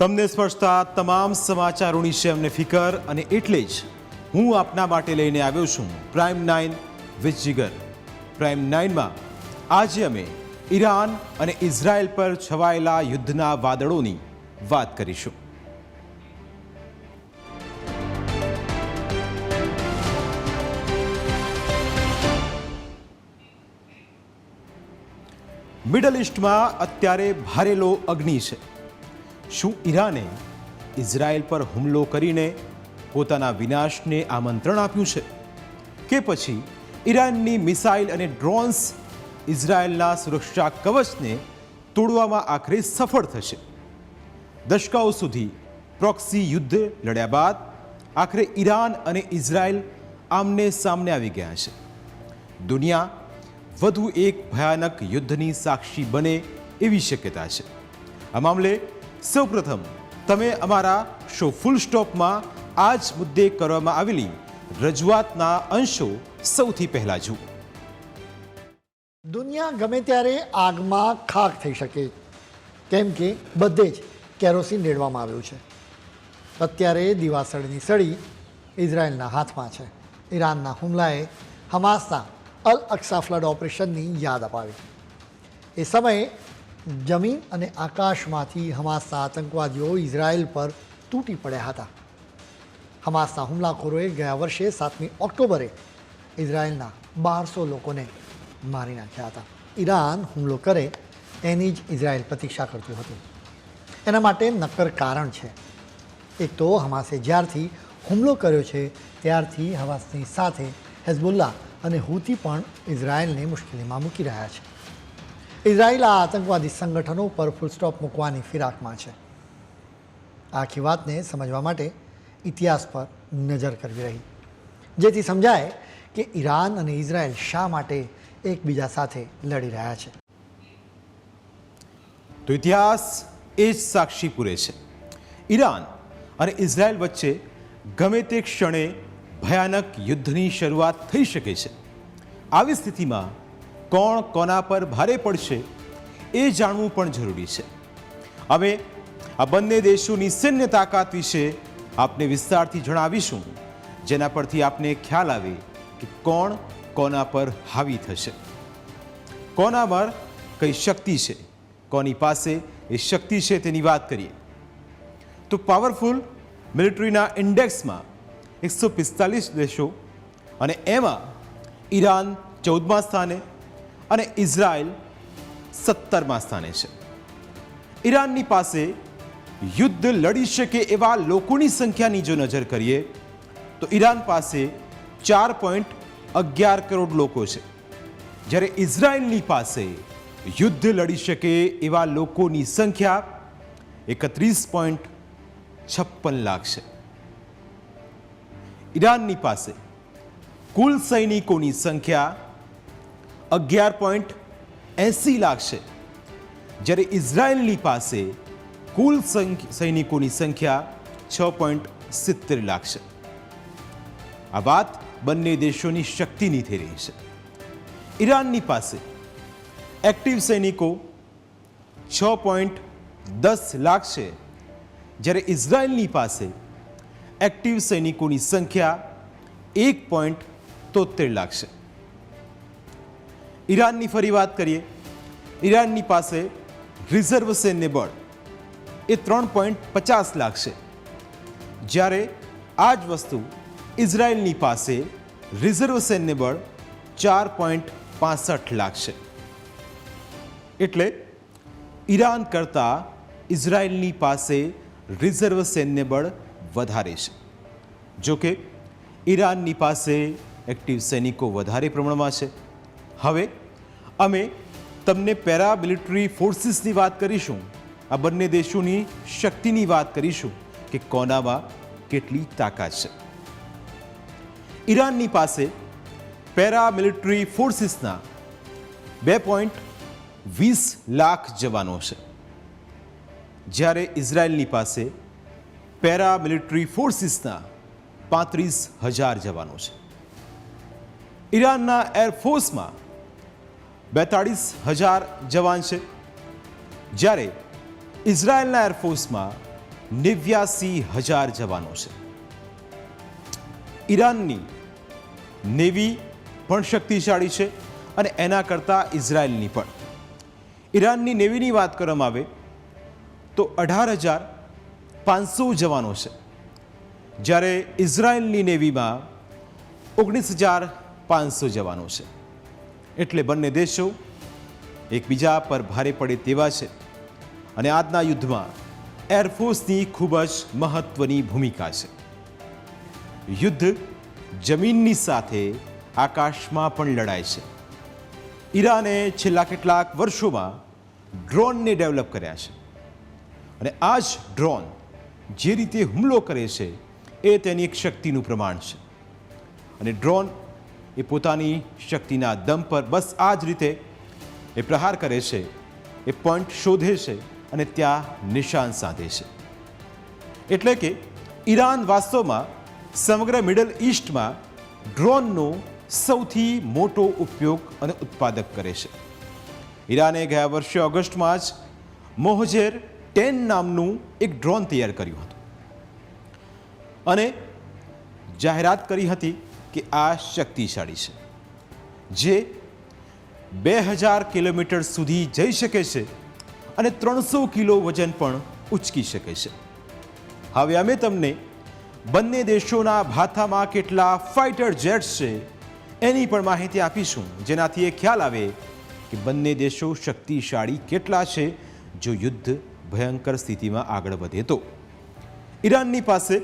તમને સ્પર્શતા તમામ સમાચારોની છે અમને ફિકર અને એટલે જ હું આપના માટે લઈને આવ્યો છું prime nine with Jigar prime નાઇનમાં આજે અમે ઈરાન અને ઇઝરાયલ પર છવાયેલા યુદ્ધના વાદળોની વાત કરીશું. મિડલ ઇસ્ટમાં અત્યારે ભારેલો અગ્નિ છે. શું ઈરાને ઇઝરાયલ પર હુમલો કરીને પોતાના વિનાશને આમંત્રણ આપ્યું છે? કે પછી ઈરાનની મિસાઇલ અને ડ્રોન્સ ઇઝરાયલના સુરક્ષા કવચને તોડવામાં આખરે સફળ થશે? દશકાઓ સુધી પ્રોક્સી યુદ્ધ લડ્યા બાદ આખરે ઈરાન અને ઇઝરાયલ આમને સામને આવી ગયા છે. દુનિયા વધુ એક ભયાનક યુદ્ધની સાક્ષી બને એવી શક્યતા છે. આ મામલે સૌપ્રથમ, તમે અમારા શો ફૂલ સ્ટોપમાં આ જ મુદ્દે કરવામાં આવેલી રજૂઆતના અંશો સૌથી પહેલા જુઓ. દુનિયા ગમે ત્યારે આગમાં ખાક થઈ શકે, કેમ કે બધે જ કેરોસીન રેડવામાં આવ્યું છે. અત્યારે દિવાસળની સળી ઇઝરાયલના હાથમાં છે. ઈરાનના હુમલાએ હમાસના અલ અક્સા ફ્લડ ઓપરેશનની યાદ અપાવી. એ સમયે જમીન અને આકાશમાંથી હમાસના આતંકવાદીઓ ઇઝરાયલ પર તૂટી પડ્યા હતા. હમાસના હુમલાખોરોએ ગયા વર્ષે સાતમી ઓક્ટોબરે ઇઝરાયલના બારસો લોકોને મારી નાખ્યા હતા. ઈરાન હુમલો કરે એની જ ઇઝરાયલ પ્રતીક્ષા કરતું હતું. એના માટે નક્કર કારણ છે. એક તો હમાસે જ્યારથી હુમલો કર્યો છે, ત્યારથી હમાસની સાથે હેઝબુલ્લા અને હુતી પણ ઇઝરાયલને મુશ્કેલીમાં મૂકી રહ્યા છે. ઇઝરાયલ આ આતંકવાદી સંગઠનો પર ફૂલ સ્ટોપ મૂકવાની ફિરાકમાં છે. આખી વાતને સમજવા માટે ઇતિહાસ પર નજર કરવી રહી. જેથી સમજાય કે ઈરાન અને ઇઝરાયલ શા માટે એકબીજા સાથે લડી રહ્યા છે. તો ઇતિહાસ એ જ સાક્ષી પૂરે છે. ઈરાન અને ઇઝરાયલ વચ્ચે ગમે તે ક્ષણે ભયાનક યુદ્ધની શરૂઆત થઈ શકે છે. આવી સ્થિતિમાં કોણ કોના પર ભારે પડશે એ જાણવું પણ જરૂરી છે. હવે આ બંને દેશોની સૈન્ય તાકાત વિશે આપને વિસ્તારથી જણાવીશું, જેના પરથી આપને ખ્યાલ આવે કે કોણ કોના પર હાવી થશે. કોના પર કઈ શક્તિ છે, કોની પાસે એ શક્તિ છે તેની વાત કરીએ. તો પાવરફુલ મિલિટરીના ઇન્ડેક્સમાં એકસો પિસ્તાલીસ દેશો અને એમાં ઈરાન ચૌદમા સ્થાને અને ઇઝરાયલ સત્તરમા સ્થાને છે. ઈરાનની પાસે યુદ્ધ લડી શકે એવા લોકોની સંખ્યાની જો નજર કરીએ, તો ઈરાન પાસે ચાર પોઈન્ટ અગિયાર કરોડ લોકો છે. જ્યારે ઇઝરાયલની પાસે યુદ્ધ લડી શકે એવા લોકોની સંખ્યા એકત્રીસ પોઈન્ટ છપ્પન લાખ છે. ઈરાનની પાસે કુલ સૈનિકોની સંખ્યા અગિયાર પોઈન્ટ એંસી લાખ છે જ્યારે ઇઝરાયલની પાસે કુલ સંખ્- સૈનિકોની સંખ્યા છ પોઈન્ટ સિત્તેર લાખ છે આ વાત બંને દેશોની શક્તિની થઈ રહી છે ઈરાનની પાસે એક્ટિવ સૈનિકો છ પોઈન્ટ દસ લાખ છે જ્યારે ઇઝરાયલની પાસે એક્ટિવ સૈનિકોની સંખ્યા એક પોઈન્ટ તોતેર લાખ છે ઈરાનની ફરી વાત કરીએ. ઈરાનની પાસે રિઝર્વ સૈન્ય બળ એ ત્રણ પોઈન્ટ પચાસ લાખ છે. જ્યારે આ જ વસ્તુ ઇઝરાયલની પાસે રિઝર્વ સૈન્ય બળ ચાર પોઈન્ટ પાસઠ લાખ છે. એટલે ઈરાન કરતાં ઇઝરાયલની પાસે રિઝર્વ સૈન્ય બળ વધારે છે. જોકે ઈરાનની પાસે એક્ટિવ સૈનિકો વધારે પ્રમાણમાં છે. હવે અમે તમને પેરામિલિટરી ફોર્સિસની વાત કરીશું. આ બંને દેશોની શક્તિની વાત કરીશું કે કોનામાં કેટલી તાકાત છે. ઈરાનની પાસે પેરામિલિટરી ફોર્સિસના બે પોઈન્ટ વીસ લાખ જવાનો છે. જ્યારે ઇઝરાયલની પાસે પેરામિલિટરી ફોર્સિસના પાંત્રીસ હજાર જવાનો છે. ઈરાનના એરફોર્સમાં બેતાળીસ હજાર જવાન છે. જ્યારે ઇઝરાયલના એરફોર્સમાં નેવ્યાસી હજાર જવાનો છે. ઈરાનની નેવી પણ શક્તિશાળી છે અને એના કરતાં ઇઝરાયલની પણ. ઈરાનની નેવીની વાત કરવામાં આવે તો અઢાર હજાર પાંચસો જવાનો છે. જ્યારે ઇઝરાયલની નેવીમાં ઓગણીસ હજાર પાંચસો જવાનો છે. એટલે બંને દેશો એકબીજા પર ભારે પડે તેવા છે. અને આજના યુદ્ધમાં એરફોર્સની ખૂબ જ મહત્વની ભૂમિકા છે. યુદ્ધ જમીનની સાથે આકાશમાં પણ લડાય છે. ઈરાને છેલ્લા કેટલાક વર્ષોમાં ડ્રોનને ડેવલપ કર્યા છે. અને આ જ ડ્રોન જે રીતે હુમલો કરે છે, એ તેની એક શક્તિનું પ્રમાણ છે. અને ડ્રોન એ પોતાની શક્તિના દમ પર બસ આ જ રીતે એ પ્રહાર કરે છે, એ પોઈન્ટ શોધે છે અને ત્યાં નિશાન સાધે છે. એટલે કે ઈરાન વાસ્તવમાં સમગ્ર મિડલ ઈસ્ટમાં ડ્રોનનો સૌથી મોટો ઉપયોગ અને ઉત્પાદક કરે છે. ઈરાને ગયા વર્ષે ઓગસ્ટમાં જ મોહજેર ટેન નામનું એક ડ્રોન તૈયાર કર્યું હતું. અને જાહેરાત કરી હતી કે આ શક્તિશાળી છે, જે બે હજાર કિલોમીટર સુધી જઈ શકે છે અને ત્રણસો કિલો વજન પણ ઉચકી શકે છે. હવે અમે તમને બંને દેશોના ભાથામાં કેટલા ફાઇટર જેટ્સ છે એની પણ માહિતી આપીશું. જેનાથી એ ખ્યાલ આવે કે બંને દેશો શક્તિશાળી કેટલા છે જો યુદ્ધ ભયંકર સ્થિતિમાં આગળ વધે તો. ઈરાનની પાસે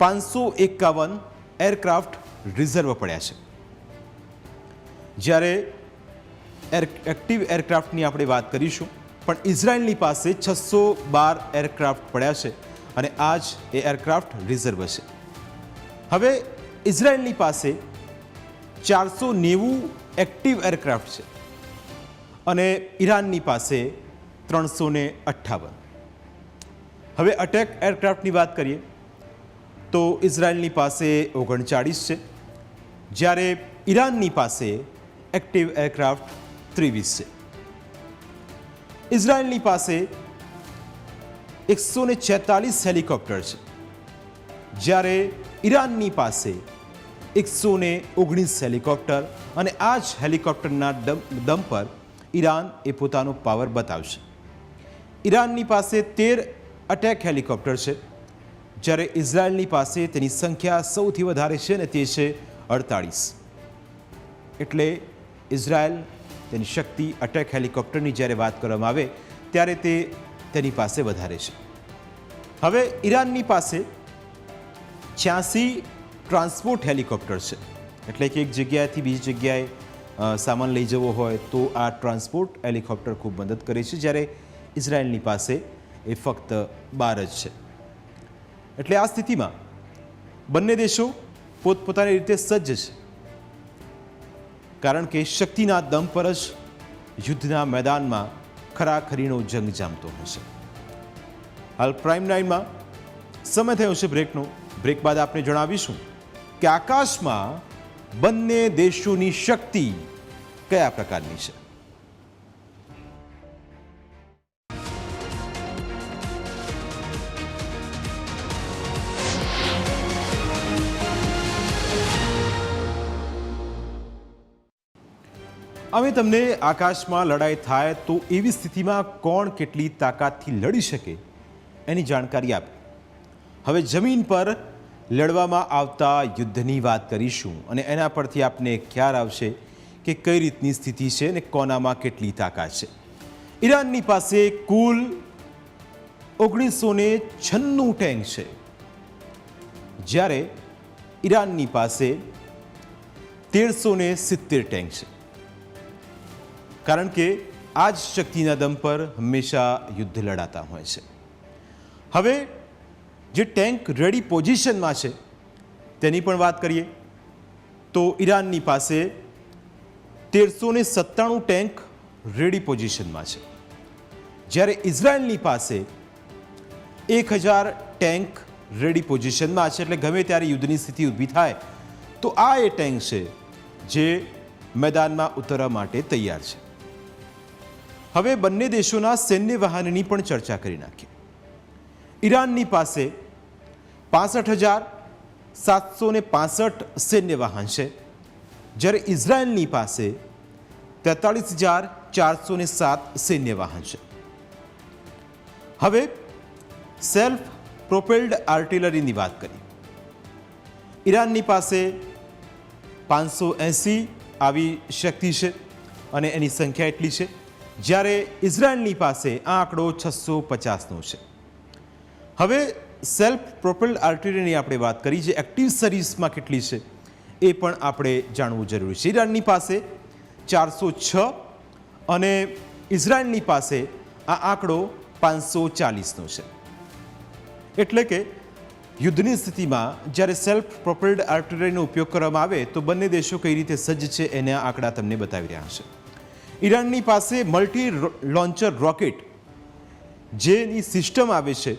પાંચસો એકાવન એરક્રાફ્ટ રિઝર્વ પડ્યા છે. જ્યારે એર, એક્ટિવ એરક્રાફ્ટની આપણે વાત કરીશું, પણ ઇઝરાયલની પાસે છસો બાર એરક્રાફ્ટ પડ્યા છે અને આ જ એ એરક્રાફ્ટ રિઝર્વ છે. હવે ઇઝરાયલની પાસે ચારસો નેવું એક્ટિવ એરક્રાફ્ટ છે અને ઈરાનની પાસે ત્રણસો ને અઠ્ઠાવન. હવે અટેક એરક્રાફ્ટની વાત કરીએ, તો ઇઝરાયલની પાસે ઓગણચાળીસ છે. જ્યારે ઈરાનની પાસે એક્ટિવ એરક્રાફ્ટ ત્રેવીસ છે. ઇઝરાયલની પાસે એકસો ને છેતાલીસ હેલિકોપ્ટર છે. જ્યારે ઈરાનની પાસે એકસો ને ઓગણીસ હેલિકોપ્ટર અને આ જ હેલિકોપ્ટરના દમ દમ પર ઈરાન એ પોતાનો પાવર બતાવશે. ઈરાનની પાસે તેર અટેક હેલિકોપ્ટર છે. જ્યારે ઇઝરાયલની પાસે તેની સંખ્યા સૌથી વધારે છે ને તે છે અડતાળીસ. એટલે ઇઝરાયલ તેની શક્તિ અટેક હેલિકોપ્ટરની જ્યારે વાત કરવામાં આવે, ત્યારે તે તેની પાસે વધારે છે. હવે ઈરાનની પાસે છ્યાસી ટ્રાન્સપોર્ટ હેલિકોપ્ટર છે. એટલે કે એક જગ્યાએથી બીજી જગ્યાએ સામાન લઈ જવો હોય તો આ ટ્રાન્સપોર્ટ હેલિકોપ્ટર ખૂબ મદદ કરે છે, જ્યારે ઇઝરાયલની પાસે એ ફક્ત બાર જ છે. એટલે આ સ્થિતિમાં બંને દેશો પોતપોતાની રીતે સજ્જ છે. કારણ કે શક્તિના દમ પર જ યુદ્ધના મેદાનમાં ખરાખરીનો જંગ જામતો હશે હાલ પ્રાઇમ નાઇનમાં સમય થયો છે બ્રેકનો. બ્રેક બાદ આપણે જણાવીશું કે આકાશમાં બંને દેશોની શક્તિ કયા પ્રકારની છે? અમે તમને આકાશમાં લડાઈ થાય તો એવી સ્થિતિમાં કોણ કેટલી તાકાતથી લડી શકે એની જાણકારી આપી. હવે જમીન પર લડવામાં આવતા યુદ્ધની વાત કરીશું અને એના પરથી આપને ખ્યાલ આવશે કે કઈ રીતની સ્થિતિ છે અને કોનામાં કેટલી તાકાત છે. ઈરાનની પાસે કુલ ઓગણીસો ને છન્નું ટેન્ક છે. જ્યારે ઈરાનની પાસે તેરસો સિત્તેર ટેન્ક છે. કારણ કે આ જ શક્તિના દમ પર હંમેશા યુદ્ધ લડાતા હોય છે. હવે જે ટેન્ક રેડી પોઝિશનમાં છે, તેની પણ વાત કરીએ. તો ઈરાનની પાસે તેરસો ને સત્તાણું ટેન્ક રેડી પોઝિશનમાં છે. જ્યારે ઇઝરાયલની પાસે એક હજાર ટેન્ક રેડી પોઝિશનમાં છે, એટલે ગમે ત્યારે યુદ્ધની સ્થિતિ ઊભી થાય, તો આ એ ટેન્ક છે જે મેદાનમાં ઉતરવા માટે તૈયાર છે. હવે બંને દેશોના સૈન્ય વાહનની પણ ચર્ચા કરી નાખીએ ઈરાનની પાસે પાસઠ હજાર સાતસો ને પાસઠ સૈન્ય વાહન છે. જ્યારે ઇઝરાયલની પાસે તેતાળીસ હજાર ચારસો ને સાત સૈન્ય વાહન છે. હવે સેલ્ફ પ્રોપેલ્ડ આર્ટિલરીની વાત કરી. ઈરાનની પાસે પાંચસો એંસી આવી શક્તિ છે અને એની સંખ્યા એટલી છે. જ્યારે ઇઝરાયલની પાસે આ આંકડો છસો પચાસનો છે. હવે સેલ્ફ પ્રોપેલ્ડ આર્ટિલરીની આપણે વાત કરી જે એક્ટિવ સર્વિસમાં કેટલી છે, એ પણ આપણે જાણવું જરૂરી છે. ઈરાનની પાસે ચારસો છ અને ઇઝરાયલની પાસે આ આંકડો પાંચસો ચાલીસનો છે. એટલે કે યુદ્ધની સ્થિતિમાં જ્યારે સેલ્ફ પ્રોપેલ્ડ આર્ટિલરીનો ઉપયોગ કરવામાં આવે તો બંને દેશો કઈ રીતે સજ્જ છે એને આંકડા તમને બતાવી રહ્યા છે. ઈરાનની પાસે મલ્ટી લોન્ચર રોકેટ જેની સિસ્ટમ આવે છે,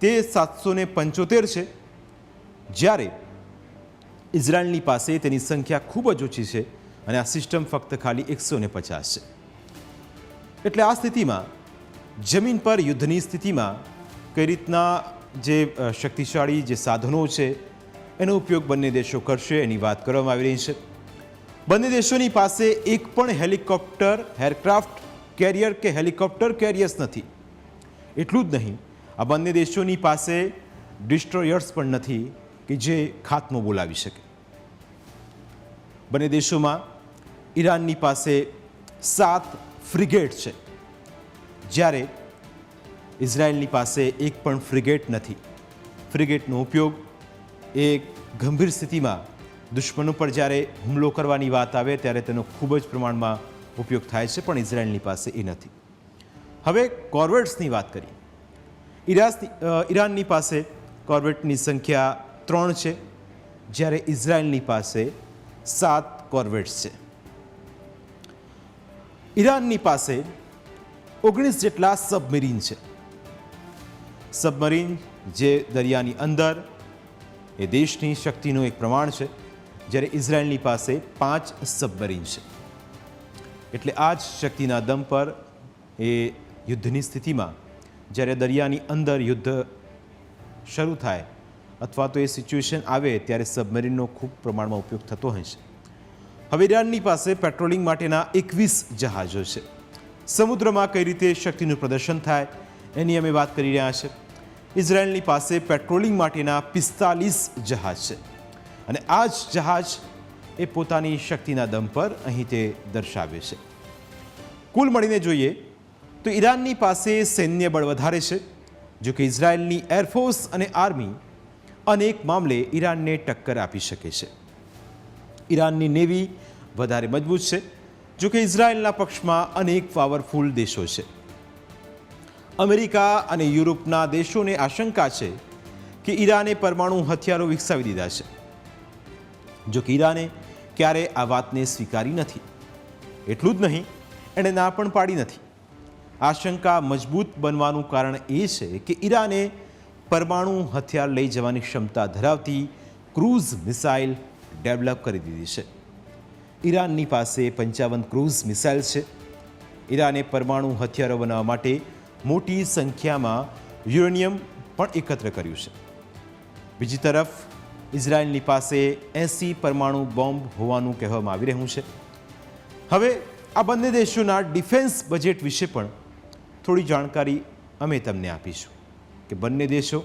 તે સાતસો ને પંચોતેર છે. જ્યારે ઇઝરાયલની પાસે તેની સંખ્યા ખૂબ જ ઓછી છે અને આ સિસ્ટમ ફક્ત ખાલી એકસો ને પચાસ છે. એટલે આ સ્થિતિમાં, જમીન પર યુદ્ધની સ્થિતિમાં કઈ રીતના જે શક્તિશાળી જે સાધનો છે, એનો ઉપયોગ બંને દેશો કરશે એની વાત કરવામાં આવી રહી છે. બંને દેશોની પાસે એક પણ હેલિકોપ્ટર, એરક્રાફ્ટ, કેરિયર કે હેલિકોપ્ટર કેરિયર્સ નથી. એટલું જ નહીં, આ બંને દેશોની પાસે ડિસ્ટ્રોયર્સ પણ નથી કે જે ખાત્મો બોલાવી શકે. બંને દેશોમાં ઈરાનની પાસે સાત ફ્રિગેટ છે. જ્યારે ઇઝરાયલની પાસે એક પણ ફ્રિગેટ નથી. ફ્રિગેટનો ઉપયોગ એ ગંભીર સ્થિતિમાં દુશ્મનો પર જ્યારે હુમલો કરવાની વાત આવે ત્યારે તેનો ખૂબ જ પ્રમાણમાં ઉપયોગ થાય છે, પણ ઇઝરાયલની પાસે એ નથી. હવે કોર્વેટ્સની વાત કરીએ. ઈરાનની પાસે કોર્વેટની સંખ્યા ત્રણ છે, જ્યારે ઇઝરાયલની પાસે સાત કોર્વેટ્સ છે. ઈરાનની પાસે ઓગણીસ જેટલા સબમરીન છે. સબમરીન જે દરિયાની અંદર એ દેશની શક્તિનું એક પ્રમાણ છે. જ્યારે ઇઝરાયલની પાસે પાંચ સબમરીન છે. એટલે આ જ શક્તિના દમ પર એ યુદ્ધની સ્થિતિમાં જ્યારે દરિયાની અંદર યુદ્ધ શરૂ થાય અથવા તો એ સિચ્યુએશન આવે ત્યારે સબમરીનનો ખૂબ પ્રમાણમાં ઉપયોગ થતો હોય છે. હવે ઈરાનની પાસે પેટ્રોલિંગ માટેના એકવીસ જહાજો છે. સમુદ્રમાં કઈ રીતે શક્તિનું પ્રદર્શન થાય એની અમે વાત કરી રહ્યા છે. ઇઝરાયલની પાસે પેટ્રોલિંગ માટેના પિસ્તાલીસ જહાજ છે. અને આ જ જહાજ એ પોતાની શક્તિના દમ પર અહીં તે દર્શાવે છે. કુલ મળીને જોઈએ તો ઈરાનની પાસે સૈન્ય બળ વધારે છે, જો કે ઇઝરાયલની એરફોર્સ અને આર્મી અનેક મામલે ઈરાનને ટક્કર આપી શકે છે. ઈરાનની નેવી વધારે મજબૂત છે, જો કે ઇઝરાયલના પક્ષમાં અનેક પાવરફુલ દેશો છે. અમેરિકા અને યુરોપના દેશોને આશંકા છે કે ઈરાને પરમાણુ હથિયારો વિકસાવી દીધા છે. જો કે ઈરાને ક્યારે આ વાતને સ્વીકારી નથી. એટલું જ નહીં, એણે ના પણ પાડી નથી. આશંકા મજબૂત બનવાનું કારણ એ છે કે ઈરાને પરમાણુ હથિયાર લઈ જવાની ક્ષમતા ધરાવતી ક્રૂઝ મિસાઇલ ડેવલપ કરી દીધી છે. ઈરાનની પાસે પંચાવન ક્રૂઝ મિસાઇલ છે. ઈરાને પરમાણુ હથિયારો બનાવવા માટે મોટી સંખ્યામાં યુરેનિયમ પણ એકત્ર કર્યું છે. બીજી તરફ ઇઝરાયલની પાસે એંસી પરમાણુ બોમ્બ હોવાનું કહેવામાં આવી રહ્યું છે. હવે આ બંને દેશોના ડિફેન્સ બજેટ વિશે પણ થોડી જાણકારી અમે તમને આપીશું કે બંને દેશો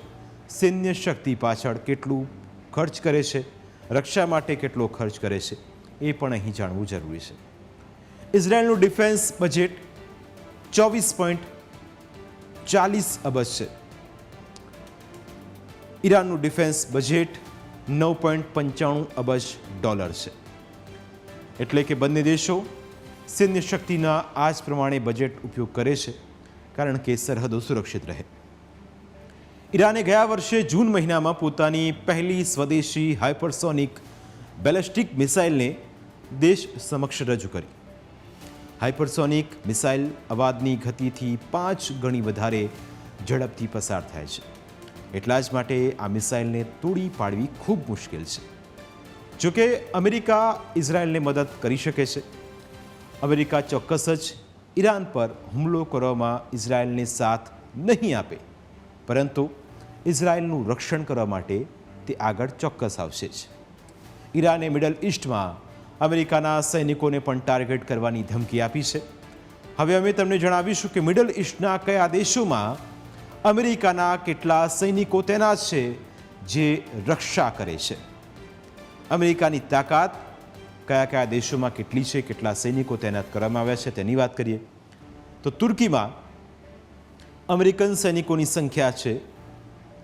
સૈન્ય શક્તિ પાછળ કેટલું ખર્ચ કરે છે, રક્ષા માટે કેટલો ખર્ચ કરે છે, એ પણ અહીં જાણવું જરૂરી છે. ઇઝરાયલનું ડિફેન્સ બજેટ ચોવીસ પોઈન્ટ ચાલીસ અબજ છે. ઈરાનનું ડિફેન્સ બજેટ નવ પોઈન્ટ પંચાણું અબજ ડોલર છે. એટલે કે બંને દેશો સૈન્ય શક્તિના આ જ પ્રમાણે બજેટ ઉપયોગ કરે છે, કારણ કે સરહદો સુરક્ષિત રહે. ઈરાને ગયા વર્ષે જૂન મહિનામાં પોતાની પહેલી સ્વદેશી હાઇપરસોનિક બેલેસ્ટિક મિસાઇલને દેશ સમક્ષ રજૂ કરી. હાઇપરસોનિક મિસાઇલ અવાજની ગતિથી પાંચ ગણી વધારે ઝડપથી પસાર થાય છે. એટલા જ માટે આ મિસાઇલને તોડી પાડવી ખૂબ મુશ્કેલ છે. જોકે અમેરિકા ઇઝરાયલને મદદ કરી શકે છે. અમેરિકા ચોક્કસ જ ઈરાન પર હુમલો કરવામાં ઇઝરાયલને સાથ નહીં આપે. પરંતુ ઇઝરાયલનું રક્ષણ કરવા માટે તે આગળ ચોક્કસ આવશે જ. ઈરાને મિડલ ઇસ્ટમાં અમેરિકાના સૈનિકોને પણ ટાર્ગેટ કરવાની ધમકી આપી છે. હવે અમે તમને જણાવીશું કે મિડલ ઇસ્ટના કયા દેશોમાં અમેરિકાના કેટલા સૈનિકો તૈનાત છે જે રક્ષા કરે છે? અમેરિકાની તાકાત કયા કયા દેશોમાં કેટલી છે, કેટલા સૈનિકો તૈનાત કરવામાં આવ્યા છે તેની વાત કરીએ. તો તુર્કીમાં અમેરિકન સૈનિકોની સંખ્યા છે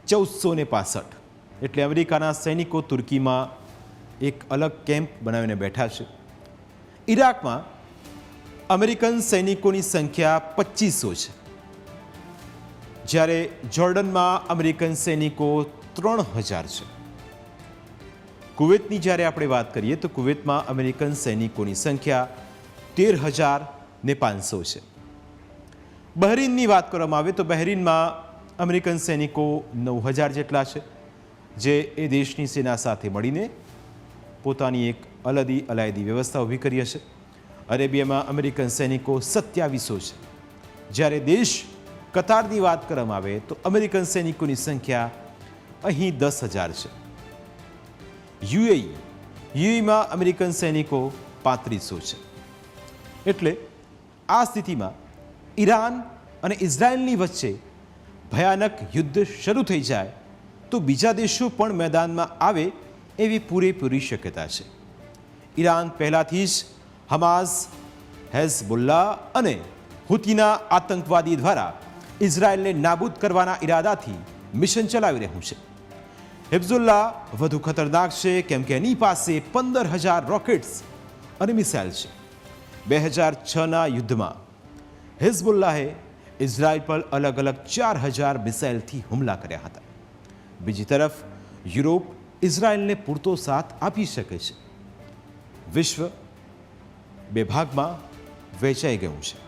ચૌદસો ને પાસઠ. એટલે અમેરિકાના સૈનિકો તુર્કીમાં એક અલગ કેમ્પ બનાવીને બેઠા છે. ઈરાકમાં અમેરિકન સૈનિકોની સંખ્યા પચીસો છે. જ્યારે જોર્ડનમાં અમેરિકન સૈનિકો ત્રણ હજાર છે. કુવેતની જ્યારે આપણે વાત કરીએ તો કુવેતમાં અમેરિકન સૈનિકોની સંખ્યા તેર હજાર ને પાંચસો છે. બહરીનની વાત કરવામાં આવે તો બહેરીનમાં અમેરિકન સૈનિકો નવ હજાર જેટલા છે, જે એ દેશની સેના સાથે મળીને પોતાની એક અલદી અલાયદી વ્યવસ્થા ઊભી કરી હશે. અરેબિયામાં અમેરિકન સૈનિકો સત્યાવીસો છે. જ્યારે દેશ કતારની વાત કરવામાં આવે તો અમેરિકન સૈનિકોની સંખ્યા અહીં દસ હજાર છે. યુએઈ, યુએઈમાં અમેરિકન સૈનિકો પાંત્રીસો છે. એટલે આ સ્થિતિમાં ઈરાન અને ઇઝરાયલની વચ્ચે ભયાનક યુદ્ધ શરૂ થઈ જાય તો બીજા દેશો પણ મેદાનમાં આવે એવી પૂરેપૂરી શક્યતા છે. ઈરાન પહેલાંથી જ હમાસ, હેઝબુલ્લા અને હુતીના આતંકવાદી દ્વારા ઇઝરાયલને નાબૂદ કરવાના ઈરાદાથી મિશન ચલાવી રહ્યું છે. હિબ્ઝુલ્લા વધુ ખતરનાક છે કેમ કે એની પાસે પંદર હજાર રોકેટ્સ અને મિસાઇલ છે. બે હજાર છના યુદ્ધમાં હિઝબુલ્લાહે ઇઝરાયલ પર અલગ અલગ ચાર હજાર મિસાઇલથી હુમલા કર્યા હતા. બીજી તરફ, યુરોપ ઇઝરાયલને પૂરતો સાથ આપી શકે છે. વિશ્વ બે ભાગમાં વહેંચાઈ ગયું છે.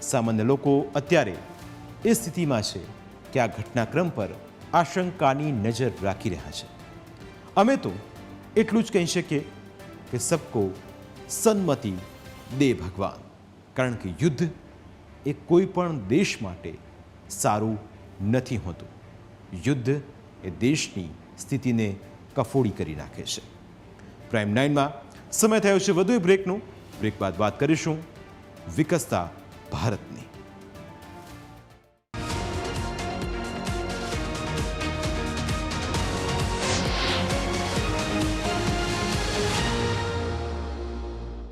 સામાન્ય લોકો અત્યારે એ સ્થિતિમાં છે કે આ ઘટનાક્રમ પર આશંકાની નજર રાખી રહ્યા છે અમે તો એટલું જ કહી શકીએ કે સબકો સન્મતિ દે ભગવાન કારણ કે યુદ્ધ એ કોઈ પણ દેશ માટે સારું નથી હોતું યુદ્ધ એ દેશની સ્થિતિને કફોડી કરી નાખે છે પ્રાઇમ નાઇનમાં સમય થયો છે વધુ બ્રેકનું બ્રેક બાદ વાત કરીશું વિકસતા ભારતની